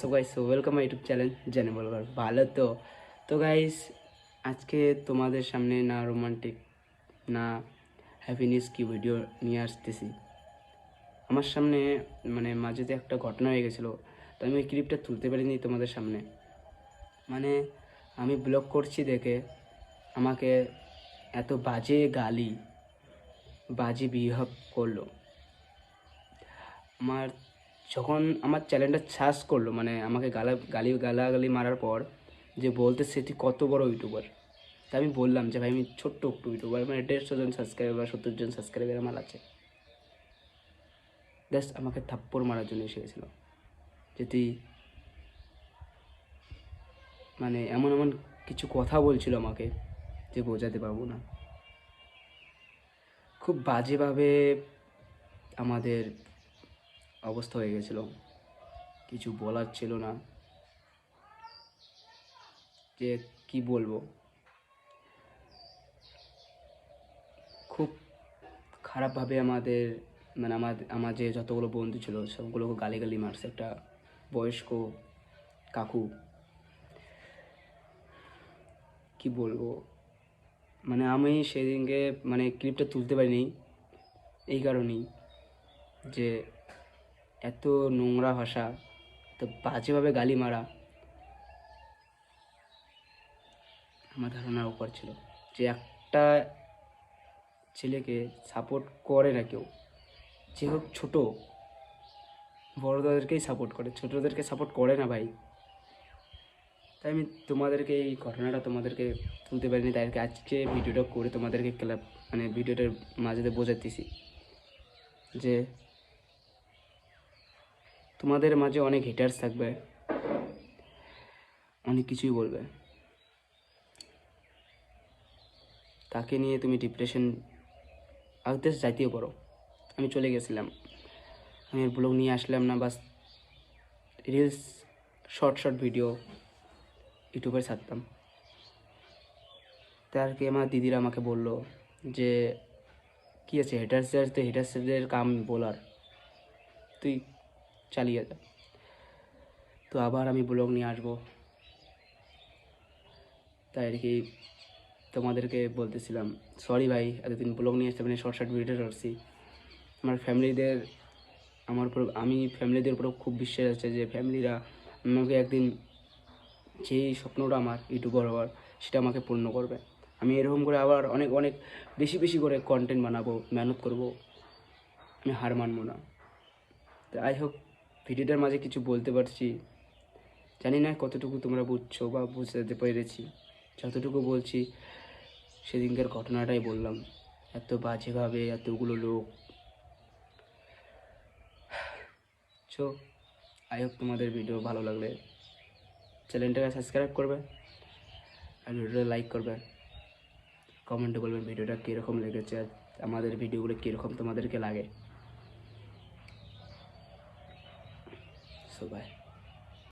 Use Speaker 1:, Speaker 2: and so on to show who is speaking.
Speaker 1: So guys welcome my YouTube channel জেনে বলবার ভালো তো? তো গাইস আজকে তোমাদের সামনে না রোমান্টিক না হ্যাপিনেস কি ভিডিও নিয়ে আসতেছি? আমার সামনে মানে মাঝেতে একটা ঘটনা হয়ে গেছিল, তো আমি ওই ক্লিপটা তুলতে পারিনি তোমাদের সামনে। মানে আমি ব্লগ করছি দেখে, আমাকে এত বাজে গালি, বাজে বিহেভ করল। আমার যখন আমার চ্যানেলটা সার্চ করল মানে আমাকে গালা, গালি, গালাগালি মারার পর যে বলতে সেটি কত বড় ইউটিউবার তা আমি বললাম যে, ভাই, আমি ছোট্ট একটু ইউটিউবার মানে দেড়শো জন সাবস্ক্রাইবার সত্তর জন সাবস্ক্রাইবার আমার আছে। জাস্ট আমাকে থাপ্পড় মারার জন্য এসে গেছিল। যে তুই মানে এমন এমন কিছু কথা বলছিল আমাকে যে বোঝাতে পারব না। খুব বাজেভাবে আমাদের অবস্থা হয়ে গেছিল। কিছু বলার ছিল না। যে কি বলব? খুব খারাপভাবে আমাদের মানে আমার আমার যে যতগুলো বন্ধু ছিল, সবগুলোকে গালিগালি মারছে একটা বয়স্ক কাকু। কি বলব? মানে আমি সেদিনকে মানে ক্লিপটা তুলতে পারিনি, এই কারণেই যে এত নোংরা ভাষা, এত বাজেভাবে গালি মারা আমার ধারণার উপর ছিল যে একটা ছেলেকে সাপোর্ট করে না কেউ। যে হোক ছোটো, বড়োদেরকেই সাপোর্ট করে, ছোটোদেরকে সাপোর্ট করে না ভাই। তাই আমি তোমাদেরকে এই ঘটনাটা তোমাদেরকে তুলতে পারিনি, তাই আজকে আজকে ভিডিওটা করে তোমাদেরকে ক্লাব মানে ভিডিওটার মাঝেতে বোঝাতেছি যে তোমাদের মাঝে অনেক হিটার্স থাকবে। অনেক কিছুই বলবে। তাকে নিয়ে তুমি ডিপ্রেশন আগে যাইতেও পারো আমি চলে গেছিলাম। আমি ব্লগ নিয়ে আসলাম না, বাস রিলস শর্ট শর্ট ভিডিও ইউটিউবে ছাড়তাম। তাই আর কি আমার দিদিরা আমাকে বলল যে, কী আছে হেটার্সদের তো হেটার্সদের কাম বলার। তুই চালিয়ে যা তো আবার আমি ব্লগ নিয়ে আসব। তাই আর কি তোমাদেরকে বলতেছিলাম সরি ভাই, এতদিন ব্লগ নিয়ে আসতে মানে শর্ট শর্ট ভিডিও করছি। আমার ফ্যামিলিদের, আমার উপর, আমি ফ্যামিলিদের উপর খুব বিশ্বাস আছে যে ফ্যামিলিরা আমাকে একদিন যেই স্বপ্নটা আমার ইউটিউবার হওয়ার, সেটা আমাকে পূর্ণ করবে। আমি এরকম করে আবার অনেক অনেক বেশি বেশি করে কন্টেন্ট বানাবো, মেহনত করব। আমি হার মানবো না। তো আই হোপ ভিডিওটার মাঝে কিছু বলতে পারছি। জানি না কতটুকু তোমরা বুঝছ বা বুঝতে পেরেছি। যতটুকু বলছি, সেদিনকার ঘটনাটাই বললাম। এত বাজেভাবে এতগুলো লোক। সো আই হোপ তোমাদের ভিডিও ভালো লাগলে। চ্যানেলটাকে সাবস্ক্রাইব করবে আর ভিডিওটা লাইক করবে। কমেন্টে বলবেন ভিডিওটা কীরকম লেগেছে আর আমাদের ভিডিওগুলো কীরকম তোমাদেরকে লাগে। So by